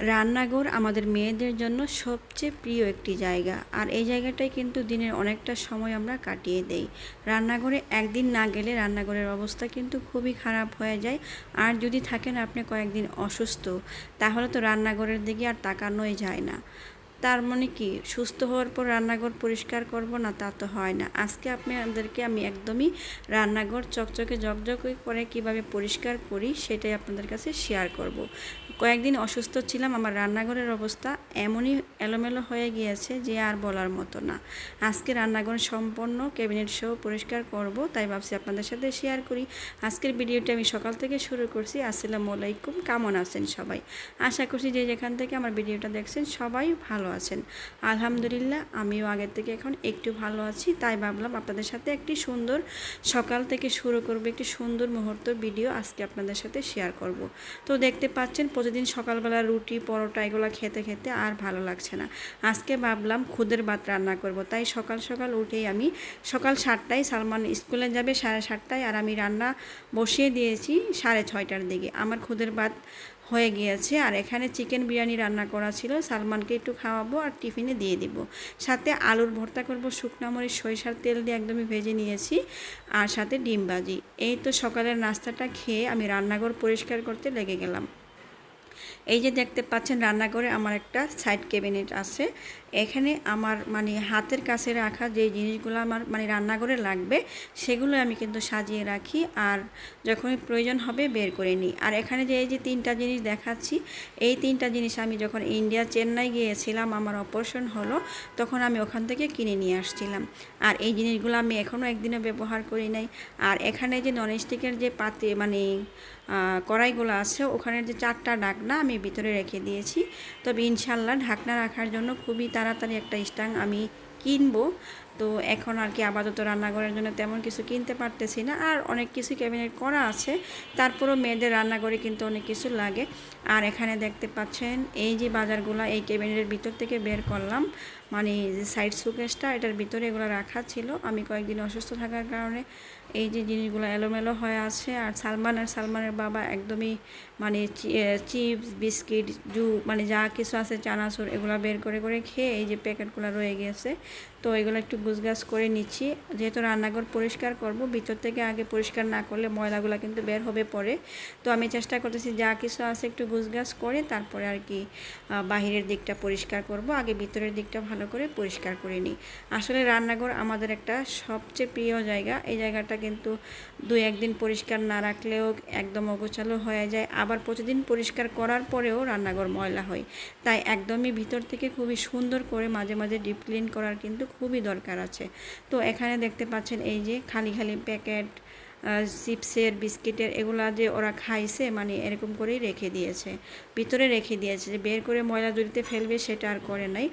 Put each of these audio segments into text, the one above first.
রান্নাঘর আমাদের মেয়েদের জন্য সবচেয়ে প্রিয় একটি জায়গা। আর এই জায়গাটাই কিন্তু দিনের অনেকটা সময় আমরা কাটিয়ে দেই। রান্নাঘরে একদিন না গেলে রান্নাঘরের অবস্থা কিন্তু খুবই খারাপ হয়ে যায়। আর যদি থাকেন আপনি কয়েকদিন অসুস্থ, তাহলে তো রান্নাঘরের দিকে আর তাকানোই যায় না। তার মানে কি? সুস্থ হওয়ার পর রান্নাঘর পরিষ্কার করব না তা তো হয় না। আজকে আপনাদেরকে আমি একদমই রান্নাঘর চকচকে জকজকে করে কীভাবে পরিষ্কার করি সেটাই আপনাদের কাছে শেয়ার করব। কয়েকদিন অসুস্থ ছিলাম, আমার রান্নাঘরের অবস্থা এমনই এলোমেলো হয়ে গিয়েছে যে আর বলার মতো না। আজকে রান্নাঘর সম্পন্ন ক্যাবিনেট সহ পরিষ্কার করব, তাই ভাবছি আপনাদের সাথে শেয়ার করি। আজকের ভিডিওটি আমি সকাল থেকে শুরু করছি। আসসালামু আলাইকুম, কেমন আছেন সবাই? আশা করছি যে যেখান থেকে আমার ভিডিওটা দেখছেন সবাই ভালো আছেন। আলহামদুলিল্লাহ, আমিও আগের থেকে এখন একটু ভালো আছি। তাই ভাবলাম আপনাদের সাথে একটি সুন্দর সকাল থেকে শুরু করব, একটি সুন্দর মুহূর্ত ভিডিও আজকে আপনাদের সাথে শেয়ার করব। তো দেখতে পাচ্ছেন, প্রতিদিন সকালবেলা রুটি, পরোটা এগুলো খেতে খেতে আর ভালো লাগছে না। আজকে ভাবলাম খুদের ভাত রান্না করব। তাই সকাল সকাল উঠেই আমি সকাল সাতটায় সালমান স্কুলে যাবে সাড়ে সাতটায় আর আমি রান্না বসিয়ে দিয়েছি সাড়ে ছয়টার দিকে। আমার খুদের ভাত হয়ে গিয়েছে। আর এখানে চিকেন বিরিয়ানি রান্না করা ছিল। সালমানকে একটু খাওয়াবো আর টিফিনে দিয়ে দিব। সাথে আলুর ভর্তা করব, শুকনো মরিচ, সরিষার তেল দিয়ে একদমই ভেজে নিয়েছি। আর সাথে ডিম ভাজি। এই তো সকালের নাস্তাটা খেয়ে আমি রান্নাঘর পরিষ্কার করতে লেগে গেলাম। এই যে দেখতে পাচ্ছেন, রান্নাঘরে আমার একটা সাইড ক্যাবিনেট আছে। এখানে আমার মানে হাতের কাছে রাখা যে জিনিসগুলো আমার মানে রান্নাঘরে লাগবে, সেগুলো আমি কিন্তু সাজিয়ে রাখি আর যখনই প্রয়োজন হবে বের করে নিই। আর এখানে যে এই যে তিনটা জিনিস দেখাচ্ছি, এই তিনটা জিনিস আমি যখন ইন্ডিয়া চেন্নাই গিয়েছিলাম, আমার অপারেশন হলো, তখন আমি ওখান থেকে কিনে নিয়ে আসছিলাম। আর এই জিনিসগুলো আমি এখনও একদিনও ব্যবহার করি নাই। আর এখানে যে ননস্টিকের যে পাতে মানে কড়াইগুলো আছে, ওখানের যে চারটা ঢাকনা আমি ভিতরে রেখে দিয়েছি। তবে ইনশাল্লাহ ঢাকনা রাখার জন্য খুবই তাড়াতাড়ি একটা স্টাং আমি কিনবো। তো এখন আর কি আপাতত রান্নাঘরের জন্য তেমন কিছু কিনতে পারতেছি না। আর অনেক কিছু ক্যাবিনেট করা আছে, তারপরেও মেয়েদের রান্নাঘরে কিন্তু অনেক কিছু লাগে। আর এখানে দেখতে পাচ্ছেন, এই যে বাজারগুলো এই ক্যাবিনেটের ভিতর থেকে বের করলাম। মানে যে সাইড সুকেসটা এটার ভিতরে এগুলো রাখা ছিল। আমি কয়েকদিন অসুস্থ থাকার কারণে এই যে জিনিসগুলো এলোমেলো হয়ে আছে। আর সালমান আর সালমানের বাবা একদমই মানে চিপস, বিস্কিট, জু মানে যা কিছু আছে, চানাচুর, এগুলো বের করে করে খেয়ে এই যে প্যাকেটগুলো রয়ে গেছে। তো এগুলো একটু গুছগাছ করে নিচ্ছি। যেহেতু রান্নাঘর পরিষ্কার করব, ভিতর থেকে আগে পরিষ্কার না করলে ময়লাগুলো কিন্তু বের হবে পরে তো আমি চেষ্টা করতেছি যা কিছু আছে একটু গুছগাছ করে, তারপরে আর কি বাহিরের দিকটা পরিষ্কার করব। আগে ভিতরের দিকটা ভালো করে পরিষ্কার করে নিই। আসলে রান্নাঘর আমাদের একটা সবচেয়ে প্রিয় জায়গা। এই জায়গাটা কিন্তু দু একদিন পরিষ্কার না রাখলেও একদম অগোছালো হয়ে যায়। আবার প্রতিদিন পরিষ্কার করার পরেও রান্নাঘর ময়লা হয়। তাই একদমই ভিতর থেকে খুবই সুন্দর করে মাঝে মাঝে ডিপ ক্লিন করার কিন্তু খুবই দরকার আছে। তো এখানে দেখতে পাচ্ছেন এই যে খালি খালি প্যাকেট চিপসের, বিস্কিটের, এগুলা যে ওরা খাইছে মানে এরকম করেই রেখে দিয়েছে। ভিতরে রেখে দিয়েছে যে বের করে ময়লা জড়িতে ফেলবে, সেটা আর করে নাই।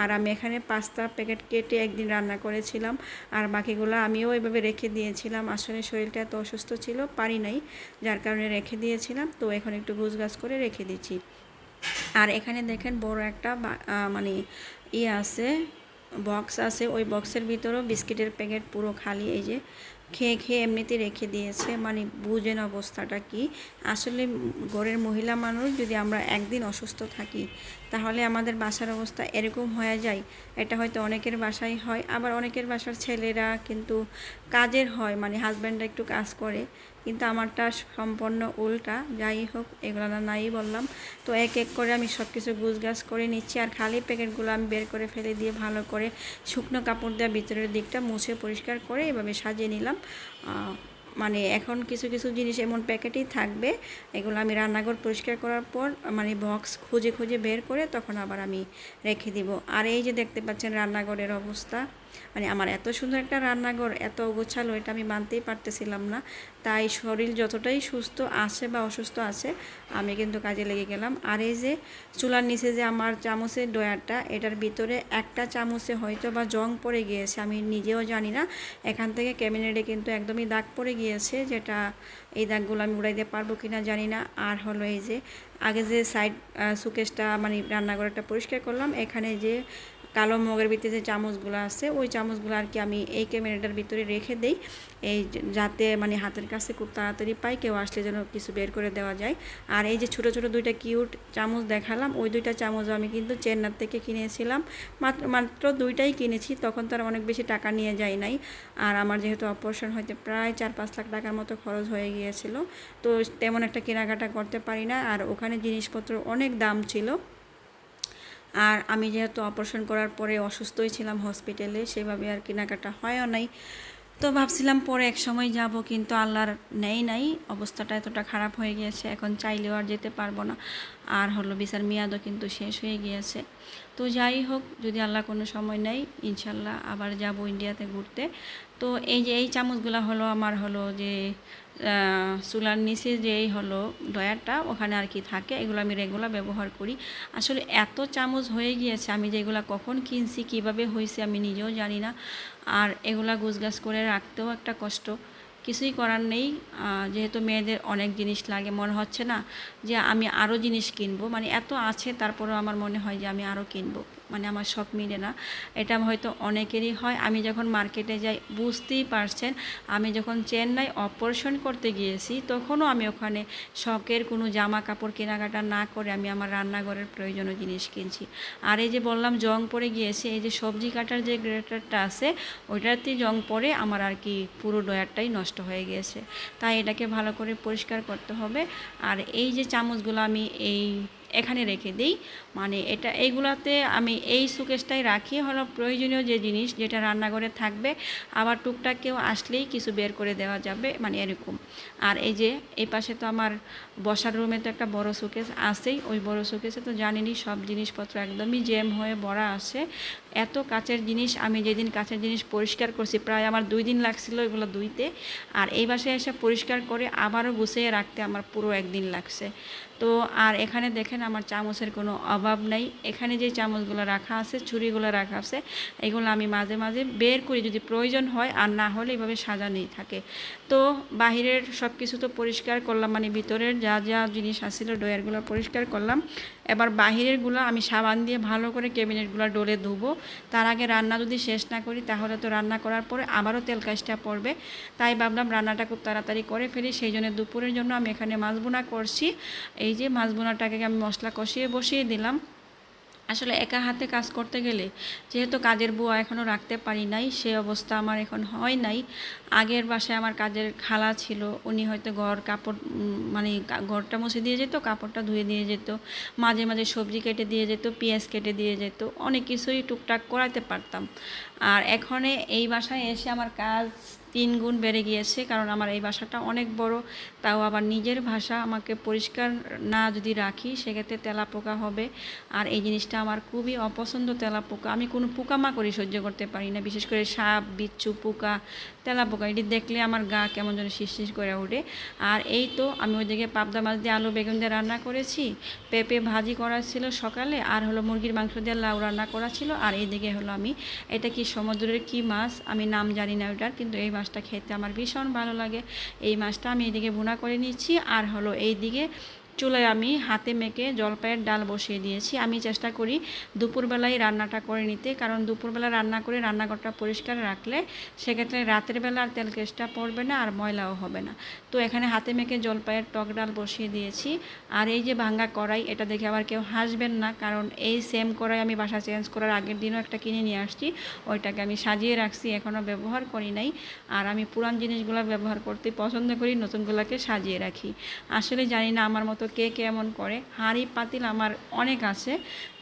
আর আমি এখানে পাস্তা প্যাকেট কেটে একদিন রান্না করেছিলাম, আর বাকিগুলো আমিও এভাবে রেখে দিয়েছিলাম। আসলে শরীরটা এত অসুস্থ ছিল, পারি নাই, যার কারণে রেখে দিয়েছিলাম। তো এখন একটু গাছ করে রেখে দিচ্ছি। আর এখানে দেখেন বড় একটা মানে ইয়ে আছে, বক্স আছে। ওই বক্সের ভিতরেও বিস্কিটের প্যাকেট পুরো খালি, এই যে খেয়ে খেয়ে এমনিতে রেখে দিয়েছে। মানে বুঝেন অবস্থাটা কি? আসলে ঘরের মহিলা মানুষ যদি আমরা একদিন অসুস্থ থাকি তাহলে আমাদের বাসার অবস্থা এরকম হয়ে যায়। এটা হয়তো অনেকের বাসায় হয়, আবার অনেকের বাসার ছেলেরা কিন্তু কাজের হয় মানে হাজব্যান্ডরা একটু কাজ করে। কিন্তু আমারটা সম্পূর্ণ উল্টা, যাই হোক, এগুলো না নাই বললাম। তো এক এক করে আমি সব কিছু গাছ করে নিচ্ছি আর খালি প্যাকেটগুলো আমি বের করে ফেলে দিয়ে ভালো করে শুকনো কাপড় দেওয়া ভিতরের দিকটা মুছে পরিষ্কার করে এভাবে সাজিয়ে নিলাম। মানে এখন কিছু কিছু জিনিস এমন প্যাকেটেই থাকবে। এগুলো আমি রান্নাঘর পরিষ্কার করার পর মানে বক্স খুঁজে খুঁজে বের করে তখন আবার আমি রেখে দিব। আর এই যে দেখতে পাচ্ছেন রান্নাঘরের অবস্থা। মানে আমার এত সুন্দর একটা রান্নাঘর, এত গোছালো, এটা আমি মানতেই পারতেছিলাম না। তাই শরীর যতটাই সুস্থ আছে বা অসুস্থ আছে, আমি কিন্তু কাজে লেগে গেলাম। আর এই যে চুলার নিচে যে আমার চামচের ডয়ারটা এটার ভিতরে একটা চামচে হয়তো বা জং পড়ে গিয়েছে, আমি নিজেও জানি না। এখান থেকে ক্যাবিনেটে কিন্তু একদমই দাগ পড়ে গিয়েছে, যেটা এই দাগগুলো আমি উড়াইতে পারব কি না জানি না। আর হলো এই যে আগে যে সাইড সুকেশটা মানে রান্নাঘরটা পরিষ্কার করলাম, এখানে যে কালো মগের ভিতরে যে চামচগুলো আছে, ওই চামচগুলো আর কি আমি এই ক্যামেরাটার ভিতরে রেখে দেই। এই যাতে মানে হাতের কাছে খুব তাড়াতাড়ি পাই, কেউ আসলে যেন কিছু বের করে দেওয়া যায়। আর এই যে ছোট ছোট দুইটা কিউট চামচ দেখালাম, ওই দুইটা চামচ আমি কিন্তু চেন্নার থেকে কিনেছিলাম। মাত্র মাত্র দুইটাই কিনেছি, তখন তো আর অনেক বেশি টাকা নিয়ে যাই নাই। আর আমার যেহেতু অপারেশন হইতে প্রায় চার, পাঁচ লাখ টাকার মতো খরচ হয়ে গিয়েছিল। তো তেমন একটা কেনাকাটা করতে পারি না। আর ওখানে জিনিসপত্র অনেক দাম ছিল। আর আমি যেহেতু অপারেশন করার পরে অসুস্থই ছিলাম হসপিটালে সেভাবে আর কেনাকাটা হয়ও নাই। তো ভাবছিলাম পরে এক সময় যাব, কিন্তু আল্লাহর নেই নাই, অবস্থাটা এতটা খারাপ হয়ে গিয়েছে, এখন চাইলেও আর যেতে পারব না। আর হলো বিচার মেয়াদও কিন্তু শেষ হয়ে গিয়েছে। তো যাই হোক, যদি আল্লাহ কোনো সময় নেই ইনশাল্লাহ আবার যাব ইন্ডিয়াতে ঘুরতে। তো এই যে এই চামচগুলো হলো আমার হলো যে চুলার নিচে যেই হলো ডয়ারটা ওখানে আর কি থাকে, এগুলো আমি রেগুলার ব্যবহার করি। আসলে এত চামচ হয়ে গিয়েছে, আমি যে এগুলো কখন কিনছি, কীভাবে হয়েছে আমি নিজেও জানি না। আর এগুলা গুছগাছ করে রাখতেও একটা কষ্ট। কিছুই করার নেই যেহেতু মেয়েদের অনেক জিনিস লাগে, মনে হচ্ছে না যে আমি আরও জিনিস কিনবো। মানে এত আছে, তারপরেও আমার মনে হয় যে আমি আরও কিনবো। মানে আমার শখ মিলে না। এটা হয়তো অনেকেরই হয়। আমি যখন মার্কেটে যাই, বুঝতেই পারছেন, আমি যখন চেন্নাই অপারেশন করতে গিয়েছি, তখনও আমি ওখানে শখের কোনো জামা কাপড় কেনাকাটা না করে আমি আমার রান্নাঘরের প্রয়োজনীয় জিনিস কিনছি। আর এই যে বললাম, জং পরে গিয়েছে, এই যে সবজি কাটার যে গ্রেটারটা আছে ওইটাতেই জং পরে আমার আর কি পুরো ডয়ারটাই নষ্ট হয়ে গিয়েছে। তাই এটাকে ভালো করে পরিষ্কার করতে হবে। আর এই যে চামচগুলো আমি এই এখানে রেখে দিই। মানে এটা, এইগুলাতে আমি এই সুকেশটাই রাখি। হলো প্রয়োজনীয় যে জিনিস যেটা রান্নাঘরে থাকবে, আবার টুকটাক কেউ আসলেই কিছু বের করে দেওয়া যাবে মানে এরকম। আর এই যে, এই পাশে তো আমার বসার রুমে তো একটা বড় সুকেস আছেই। ওই বড় সুকেসে তো জানিনি সব জিনিসপত্র একদমই জ্যাম হয়ে ভরা আছে। এত কাচের জিনিস, আমি যেদিন কাচের জিনিস পরিষ্কার করছি, প্রায় আমার দুই দিন লাগছিল এগুলো দুইতে আর এই বাসায় এসে পরিষ্কার করে আবারও গুছিয়ে রাখতে আমার পুরো একদিন লাগছে। তো আর এখানে দেখেন আমার চামচের কোনো অভাব নেই। এখানে যে চামচগুলো রাখা আছে, ছুরিগুলো রাখা আছে, এগুলো আমি মাঝে মাঝে বের করি যদি প্রয়োজন হয়, আর না হলে এইভাবে সাজানোই থাকে। তো বাহিরের সব কিছু তো পরিষ্কার করলাম মানে ভিতরের যা যা জিনিস আসছিল ডয়ারগুলো পরিষ্কার করলাম। এবার বাহিরেরগুলো আমি সাবান দিয়ে ভালো করে ক্যাবিনেটগুলো ডোলে ধুবো। তার আগে রান্না যদি শেষ না করি, তাহলে তো রান্না করার পরে আবারও তেল কাজটা পড়বে। তাই ভাবলাম রান্নাটা খুব তাড়াতাড়ি করে ফেলি, সেই জন্য দুপুরের জন্য আমি এখানে মাছ বোনা করছি। এই যে মাছ বোনাটাকে আমি মশলা কষিয়ে বসিয়ে দিলাম। আসলে একা হাতে কাজ করতে গেলে যেহেতু কাজের বুয়া এখনও রাখতে পারি নাই, সে অবস্থা আমার এখন হয় নাই। আগের বাসায় আমার কাজের খালা ছিল, উনি হয়তো ঘর কাপড় মানে ঘরটা মুছে দিয়ে যেত, কাপড়টা ধুয়ে দিয়ে যেত, মাঝে মাঝে সবজি কেটে দিয়ে যেত, পেঁয়াজ কেটে দিয়ে যেত, অনেক কিছুই টুকটাক করাতে পারতাম। আর এখনে এই বাসায় এসে আমার কাজ তিন গুণ বেড়ে গিয়েছে, কারণ আমার এই বাসাটা অনেক বড়, তাও আবার নিজের ভাষা আমাকে পরিষ্কার না যদি রাখি, সেক্ষেত্রে তেলা পোকা হবে। আর এই জিনিসটা আমার খুবই অপছন্দ তেলা পোকা আমি কোনো পোকামাকড়ি সহ্য করতে পারি না, বিশেষ করে সাপ, বিচ্ছু, পোকা তেলা পোকা এটি দেখলে আমার গা কেমন যেন শিরশির করে ওঠে। আর এই তো আমি ওইদিকে পাবদা মাছ দিয়ে আলু, বেগুন দিয়ে রান্না করেছি, পেঁপে ভাজি করা ছিল সকালে, আর হলো মুরগির মাংস দিয়ে লাউ রান্না করা ছিল, আর এইদিকে হলো আমি, এটা কি সমুদ্রের কি মাছ? আমি নাম জানি না ওটার, কিন্তু এই মাছটা খেতে আমার ভীষণ ভালো লাগে। এই মাছটা আমি এদিকে বোনা করে নিচ্ছি। আর হলো এই দিকে চুলায় আমি হাতে মেখে জলপাইয়ের ডাল বসিয়ে দিয়েছি। আমি চেষ্টা করি দুপুরবেলায় রান্নাটা করে নিতে, কারণ দুপুরবেলা রান্না করে রান্নাঘরটা পরিষ্কার রাখলে সেক্ষেত্রে রাতের বেলা আর তেল কেসটা পড়বে না আর ময়লাও হবে না। তো এখানে হাতে মেখে জলপাইয়ের টক ডাল বসিয়ে দিয়েছি। আর এই যে ভাঙ্গা কড়াই, এটা দেখে আবার কেউ হাসবেন না, কারণ এই সেম কড়াই আমি বাসা চেঞ্জ করার আগের দিনও একটা কিনে নিয়ে আসছি। ওইটাকে আমি সাজিয়ে রাখছি, এখনও ব্যবহার করি নাই। আর আমি পুরান জিনিসগুলো ব্যবহার করতে পছন্দ করি, নতুনগুলোকে সাজিয়ে রাখি। আসলে জানি না আমার মতো কে কেমন করে? হাঁড়ি, পাতিল আমার অনেক আছে।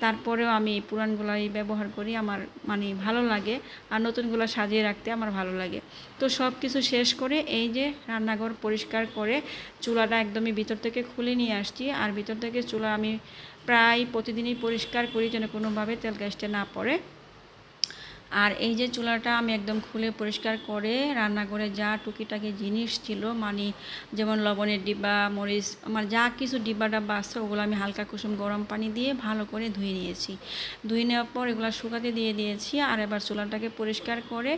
তারপরেও আমি পুরানগুলাই ব্যবহার করি, আমার মানে ভালো লাগে। আর নতুনগুলো সাজিয়ে রাখতে আমার ভালো লাগে। তো সব কিছু শেষ করে এই যে রান্নাঘর পরিষ্কার করে চুলাটা একদমই ভিতর থেকে খুলে নিয়ে আসছি। আর ভিতর থেকে চুলা আমি প্রায় প্রতিদিনই পরিষ্কার করি যেন কোনোভাবে তেল গ্যাসটা না পড়ে। আর এই যে চুলাটা আমি একদম খুলে পরিষ্কার করে রান্নাঘরে যা টুকিটাকি জিনিস ছিল মানে যেমন লবণের ডিব্বা, মরিচ আমার যা কিছু ডিব্বা ডাব্বা আছে, ওগুলো আমি হালকা কুসুম গরম পানি দিয়ে ভালো করে ধুয়ে নিয়েছি। ধুয়ে নেওয়ার পর এগুলো শুকাতে দিয়ে দিয়েছি আর এবার চুলাটাকে পরিষ্কার করে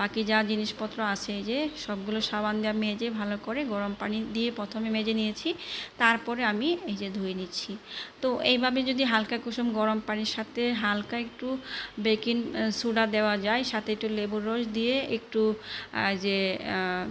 বাকি যা জিনিসপত্র আছে যে সবগুলো সাবান দিয়ে মেজে ভালো করে গরম পানি দিয়ে প্রথমে মেজে নিয়েছি, তারপরে আমি এই যে ধুয়ে নিচ্ছি। তো এইভাবে যদি হালকা কুসুম গরম পানির সাথে হালকা একটু বেকিং সোডা দেওয়া যায়। সাথে একটু লেবুর রস দিয়ে একটু যে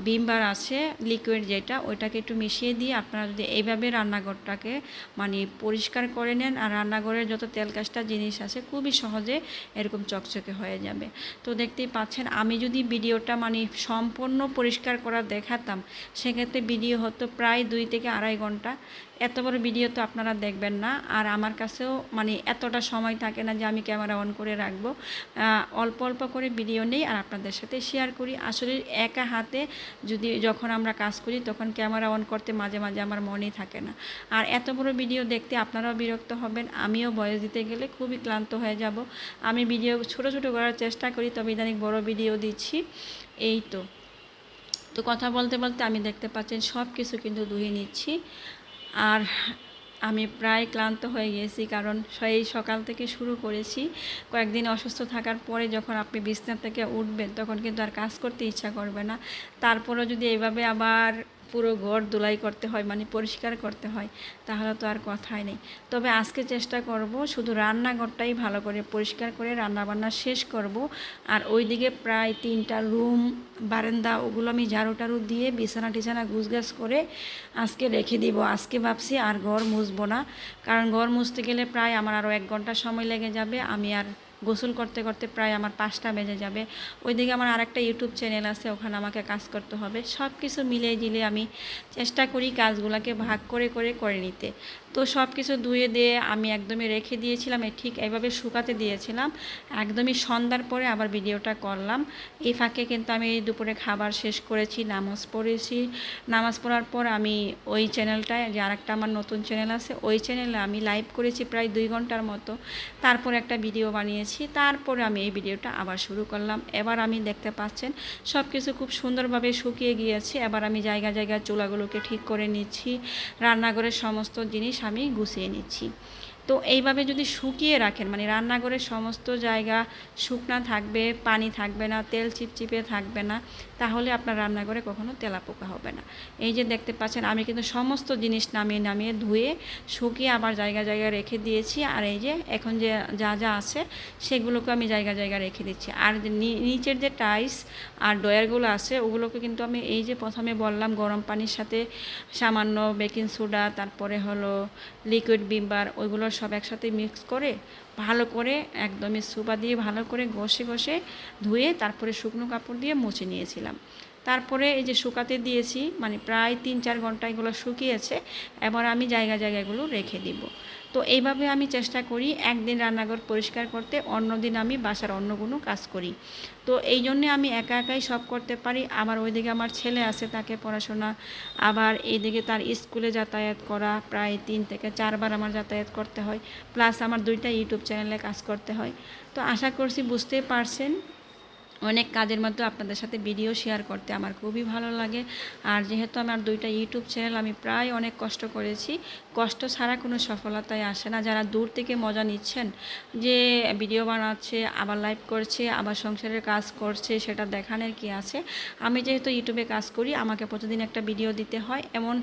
বিমবার আছে লিকুইড যেটা, ওইটাকে একটু মিশিয়ে দিয়ে আপনারা যদি এইভাবে রান্নাঘরটাকে মানে পরিষ্কার করে নেন, আর রান্নাঘরের যত তেল কাজটা জিনিস আছে, খুবই সহজে এরকম চকচকে হয়ে যাবে। তো দেখতেই পাচ্ছেন, আমি যদি ভিডিওটা মানে সম্পূর্ণ পরিষ্কার করা দেখাতাম, সেক্ষেত্রে ভিডিও হতো প্রায় দুই থেকে আড়াই ঘণ্টা। এত বড় ভিডিও তো আপনারা দেখবেন না। আর আমার কাছেও মানে এতটা সময় থাকে না যে আমি ক্যামেরা অন করে রাখব। অল্প অল্প করে ভিডিও নেই আর আপনাদের সাথে শেয়ার করি। আসলে একা হাতে যদি যখন আমরা কাজ করি, তখন ক্যামেরা অন করতে মাঝে মাঝে আমার মনেই থাকে না। আর এত বড় ভিডিও দেখতে আপনারাও বিরক্ত হবেন। আমিও বয়স দিতে গেলে খুবই ক্লান্ত হয়ে যাব। আমি ভিডিও ছোট ছোট করার চেষ্টা করি, তবে ইদানিং বড় ভিডিও দিচ্ছি। এই তো। তো কথা বলতে বলতে আমি দেখতে পাচ্ছেন সব কিছু কিন্তু ধুয়ে নিচ্ছি। আর আমি প্রায় ক্লান্ত হয়ে গেছি কারণ সেই সকাল থেকে শুরু করেছি। কয়েকদিন অসুস্থ থাকার পরে যখন আপনি বিছনা থেকে উঠবেন তখন কিন্তু আর কাজ করতে ইচ্ছা করবে না। তারপরও যদি এইভাবে আবার পুরো ঘর ধুলাই করতে হয় মানে পরিষ্কার করতে হয়, তাহলে তো আর কথাই নেই। তবে আজকে চেষ্টা করব, শুধু রান্নাঘরটাই ভালো করে পরিষ্কার করে রান্নাবান্না শেষ করব। আর ওইদিকে প্রায় তিনটা রুম, বারান্দা, ওগুলো আমি ঝাড়ু টাড়ু দিয়ে বিছানা টিছানা গুছগাছ করে আজকে রেখে দিব। আজকে ভাবছি আর ঘর মুছবো না, কারণ ঘর মুছতে গেলে প্রায় আমার আরও এক ঘণ্টা সময় লেগে যাবে, আমি আর গোসল করতে করতে প্রায় আমার পাঁচটা বেজে যাবে। ওইদিকে আমার আরেকটা ইউটিউব চ্যানেল আছে, ওখানে আমাকে কাজ করতে হবে। সব কিছু মিলিয়ে জিলে আমি চেষ্টা করি কাজগুলোকে ভাগ করে করে করে নিতে। তো সব কিছু ধুয়ে দিয়ে আমি একদমই রেখে দিয়েছিলাম ঠিক এইভাবে শুকাতে দিয়েছিলাম। একদমই সন্ধ্যার পরে আবার ভিডিওটা করলাম। এই ফাঁকে কিন্তু আমি দুপুরে খাবার শেষ করেছি, নামাজ পড়েছি। নামাজ পড়ার পর আমি ওই চ্যানেলটায়, যে আরেকটা আমার নতুন চ্যানেল আছে, ওই চ্যানেলে আমি লাইভ করেছি প্রায় দুই ঘণ্টার মতো। তারপরে একটা ভিডিও বানিয়েছি, তারপরে আমি এই ভিডিওটা আবার শুরু করলাম। এবার আমি দেখতে পাচ্ছেন সব কিছু খুব সুন্দরভাবে শুকিয়ে গিয়েছে। এবার আমি জায়গা জায়গায় চুলাগুলোকে ঠিক করে নিচ্ছি। রান্নাঘরের সমস্ত জিনিস আমি গুছিয়ে নিচ্ছি। তো এইভাবে যদি শুকিয়ে রাখেন মানে রান্নাঘরের সমস্ত জায়গা শুকনা থাকবে, পানি থাকবে না, তেল চিপচিপে থাকবে না তাহলে আপনার রান্নাঘরে কখনো তেলাপোকা হবে না। এই যে দেখতে পাচ্ছেন, আমি কিন্তু সমস্ত জিনিস নামিয়ে নামিয়ে ধুয়ে, শুকিয়ে আবার জায়গা জায়গা রেখে দিয়েছি। আর এই যে এখন যে যা যা আছে, সেগুলোকে আমি জায়গা জায়গা রেখে দিচ্ছি। আর নিচের যে টাইস আর ডয়ারগুলো আছে, ওগুলোকে কিন্তু আমি এই যে প্রথমে বললাম, গরম পানির সাথে সামান্য বেকিং সোডা, তারপরে হলো লিকুইড বিম্বার, ওইগুলো সব একসাথে মিক্স করে ভালো করে একদমই সুপা দিয়ে ভালো করে ঘষে ঘষে ধুয়ে তারপরে শুকনো কাপড় দিয়ে মুছে নিয়েছিলাম। তারপরে এই যে শুকাতে দিয়েছি মানে প্রায় তিন চার ঘণ্টা এগুলো শুকিয়েছে, এবার আমি জায়গা জায়গাগুলো রেখে দিব। তো এইভাবে আমি চেষ্টা করি একদিন রান্নাঘর পরিষ্কার করতে অন্য দিন আমি বাসার অন্য কোনো কাজ করি। তো এই জন্যে আমি একা একাই সব করতে পারি। আবার ওইদিকে আমার ছেলে আছে তাকে পড়াশোনা, আবার এইদিকে তার স্কুলে যাতায়াত করা, প্রায় তিন থেকে চারবার আমার যাতায়াত করতে হয়। প্লাস আমার দুইটা ইউটিউব চ্যানেলে কাজ করতে হয়। তো আশা করছি বুঝতেই পারছেন। অনেক কাজের মধ্যে আপনাদের সাথে ভিডিও শেয়ার করতে আমার খুবই ভালো লাগে। আর যেহেতু আমার দুইটা ইউটিউব চ্যানেল আমি প্রায় অনেক কষ্ট করেছি। কষ্ট ছাড়া কোনো সফলতায় আসে না। যারা দূর থেকে মজা নিচ্ছেন, যে ভিডিও বানাচ্ছে, আবার লাইভ করছে, আবার সংসারের কাজ করছে, সেটা দেখানোর কি আছে? আমি যেহেতু ইউটিউবে কাজ করি, আমাকে প্রতিদিন একটা ভিডিও দিতে হয়। এমন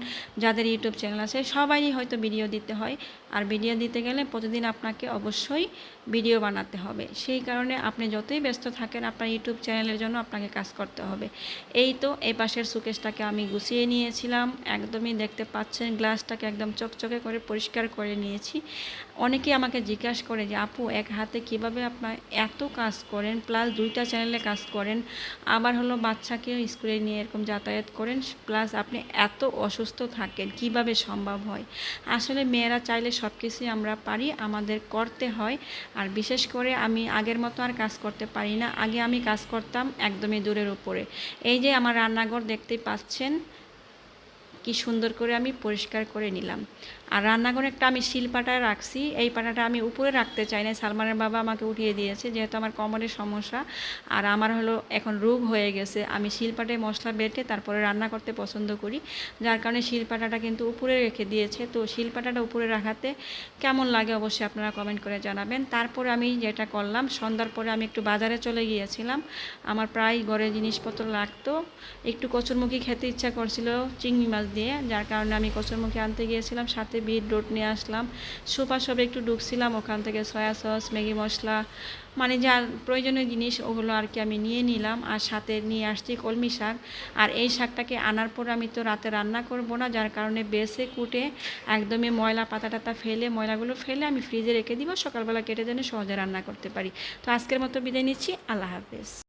যাদের ইউটিউব চ্যানেল আছে সবাই হয়তো ভিডিও দিতে হয়। আর ভিডিও দিতে গেলে প্রতিদিন আপনাকে অবশ্যই ভিডিও বানাতে হবে। সেই কারণে আপনি যতই ব্যস্ত থাকেন, আপনার ইউটিউব চ্যানেলের জন্য আপনাকে কাজ করতে হবে। এই তো এই পাশের সুকেশটাকে আমি গুছিয়ে নিয়েছিলাম। একদমই দেখতে পাচ্ছেন, গ্লাসটাকে একদম চকচকে করে পরিষ্কার করে নিয়েছি। অনেকেই আমাকে জিজ্ঞাসা করে যে, আপু, এক হাতে কীভাবে আপনার এত কাজ করেন প্লাস দুইটা চ্যানেলে কাজ করেন। আবার হলো বাচ্চাকেও স্কুলে নিয়ে এরকম যাতায়াত করেন প্লাস আপনি এত অসুস্থ থাকেন, কীভাবে সম্ভব হয়? আসলে মেয়েরা চাইলে সব কিছুই আমরা পারি, আমাদের করতে হয়। আর বিশেষ করে আমি আগের মতো আর কাজ করতে পারি না। আগে আমি কাজ করতাম একদমই দূরের উপরে। এই যে আমার রান্নাঘর দেখতেই পাচ্ছেন কি সুন্দর করে আমি পরিষ্কার করে নিলাম। আর রান্নাঘরে একটা আমি শিল শিলপাটা রাখছি। এই পাটাটা আমি উপরে রাখতে চাই না সালমানের বাবা আমাকে উঠিয়ে দিয়েছে, যেহেতু আমার কোমরের সমস্যা। আর আমার হলো এখন রোগ হয়ে গেছে। আমি শিলপাটায় মশলা বেটে তারপরে রান্না করতে পছন্দ করি। যার কারণে শিলপাটাটা কিন্তু উপরে রেখে দিয়েছে। তো শিলপাটাটা উপরে রাখাতে কেমন লাগে অবশ্যই আপনারা কমেন্ট করে জানাবেন। তারপরে আমি যেটা করলাম, সন্ধ্যার পরে আমি একটু বাজারে চলে গিয়েছিলাম। আমার প্রায় ঘরে জিনিসপত্র লাগতো। একটু কচুরমুখী খেতে ইচ্ছা করছিল, চিংড়ি মাছ দিয়ে, যার কারণে আমি কচুরমুখী আনতে গিয়েছিলাম, সাথে বিট, রোট নিয়ে আসলাম। সুপার সবে একটু ঢুকছিলাম ওখান থেকে সয়া সস, ম্যাগি মশলা মানে যা প্রয়োজনীয় জিনিস ওগুলো আর কি আমি নিয়ে নিলাম। আর সাথে নিয়ে আসছি কলমি শাক। আর এই শাকটাকে আনার পর আমি তো রাতে রান্না করব না, যার কারণে বেছে, কুটে একদমই ময়লা পাতা টাতা ফেলে, ময়লাগুলো ফেলে আমি ফ্রিজে রেখে দিব, সকালবেলা কেটে যেন সহজে রান্না করতে পারি। তো আজকের মতো বিদায় নিচ্ছি, আল্লাহ হাফেজ।